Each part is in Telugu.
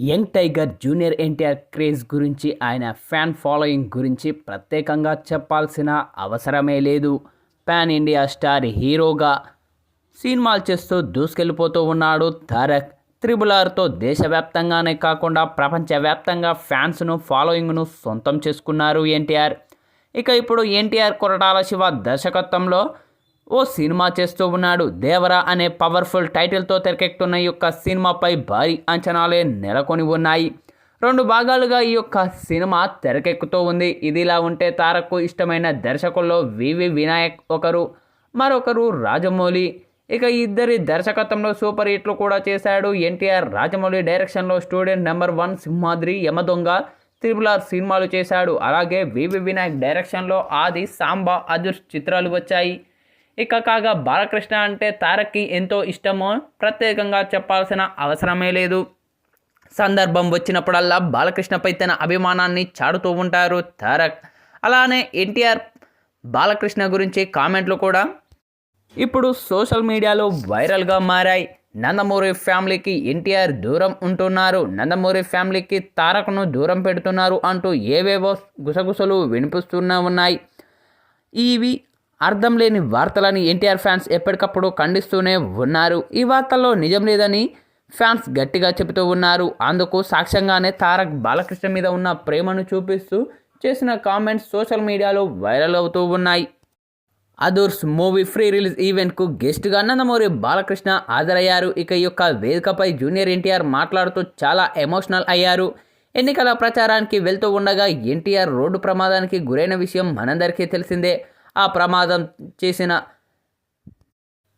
Young tiger junior NTR craze గురించి ఆయన ఫ్యాన్ ఫాలోయింగ్ గురించి ప్రత్యేకంగా చెప్పాల్సిన అవసరమే లేదు. పాన్ ఇండియా స్టార్ హీరోగా సినిమాలు చేస్తూ దూసుకెళ్ళిపోతూ ఉన్నాడు తారక్. త్రిబుల్ ఆర్తో దేశవ్యాప్తంగానే కాకుండా ప్రపంచవ్యాప్తంగా ఫ్యాన్స్ను ఫాలోయింగ్ను సొంతం చేసుకున్నారు ఎన్టీఆర్. ఇక ఇప్పుడు ఎన్టీఆర్ కొరటాల శివ దర్శకత్వంలో ఓ సినిమా చేస్తూ ఉన్నాడు. దేవరా అనే పవర్ఫుల్ టైటిల్తో తెరకెక్కుతున్న ఈ యొక్క సినిమాపై భారీ అంచనాలే నెలకొని ఉన్నాయి. రెండు భాగాలుగా ఈ యొక్క సినిమా తెరకెక్కుతూ ఉంది. ఇదిలా ఉంటే తారకు ఇష్టమైన దర్శకుల్లో వివి వినాయక్ ఒకరు మరొకరు రాజమౌళి. ఇక ఇద్దరి దర్శకత్వంలో సూపర్ హిట్లు కూడా చేశాడు. ఎన్టీఆర్ రాజమౌళి డైరెక్షన్లో student number one Simhadri Yamadonga triple R సినిమాలు చేశాడు. అలాగే వివి వినాయక్ డైరెక్షన్లో ఆది సాంబా అదుర్స్ చిత్రాలు వచ్చాయి. ఇక కాగా బాలకృష్ణ అంటే తారక్కి ఎంతో ఇష్టమో ప్రత్యేకంగా చెప్పాల్సిన అవసరమే లేదు. సందర్భం వచ్చినప్పుడల్లా బాలకృష్ణపై తన అభిమానాన్ని చాడుతూ ఉంటారు తారక్. అలానే ఎన్టీఆర్ బాలకృష్ణ గురించి కామెంట్లు కూడా ఇప్పుడు సోషల్ మీడియాలో వైరల్గా మారాయి. నందమూరి ఫ్యామిలీకి ఎన్టీఆర్ దూరం ఉంటున్నారు. నందమూరి ఫ్యామిలీకి తారక్ను దూరం పెడుతున్నారు అంటూ ఏవేవో గుసగుసలు వినిపిస్తూనే ఉన్నాయి. ఇవి అర్థం లేని వార్తలని ఎన్టీఆర్ ఫ్యాన్స్ ఎప్పటికప్పుడు ఖండిస్తూనే ఉన్నారు. ఈ వార్తల్లో నిజం లేదని ఫ్యాన్స్ గట్టిగా చెబుతూ ఉన్నారు. అందుకు సాక్ష్యంగానే తారక్ బాలకృష్ణ మీద ఉన్న ప్రేమను చూపిస్తూ చేసిన కామెంట్స్ సోషల్ మీడియాలో వైరల్ అవుతూ ఉన్నాయి. అదూర్స్ మూవీ ఫ్రీ రిలీజ్ ఈవెంట్కు గెస్ట్గా నందమూరి బాలకృష్ణ హాజరయ్యారు. ఇక ఈ యొక్క వేదికపై జూనియర్ ఎన్టీఆర్ మాట్లాడుతూ చాలా ఎమోషనల్ అయ్యారు. ఎన్నికల ప్రచారానికి వెళ్తూ ఉండగా ఎన్టీఆర్ రోడ్డు ప్రమాదానికి గురైన విషయం మనందరికీ తెలిసిందే. ఆ ప్రమాదం చేసిన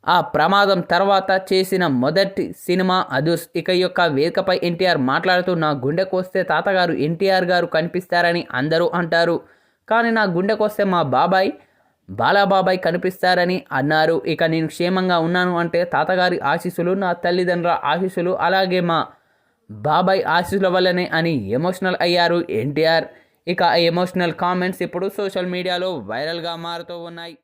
ఆ ప్రమాదం తర్వాత చేసిన మొదటి సినిమా అదుర్స్ ఇక యొక్క వేదికపై ఎన్టీఆర్ మాట్లాడుతూ నా గుండెకొస్తే తాతగారు ఎన్టీఆర్ గారు కనిపిస్తారని అందరూ అంటారు. కానీ నా గుండెకొస్తే మా బాబాయ్ బాలాబాబాయ్ కనిపిస్తారని అన్నారు. ఇక నేను క్షేమంగా ఉన్నాను అంటే తాతగారి ఆశీస్సులు నా తల్లిదండ్రుల ఆశీస్సులు అలాగే మా బాబాయ్ ఆశీస్సుల వల్లనే అని ఎమోషనల్ అయ్యారు ఎన్టీఆర్. ఇక ఎమోషనల్ కామెంట్స్ ఇప్పుడు సోషల్ మీడియాలో వైరల్గా మారుతూ ఉన్నాయి.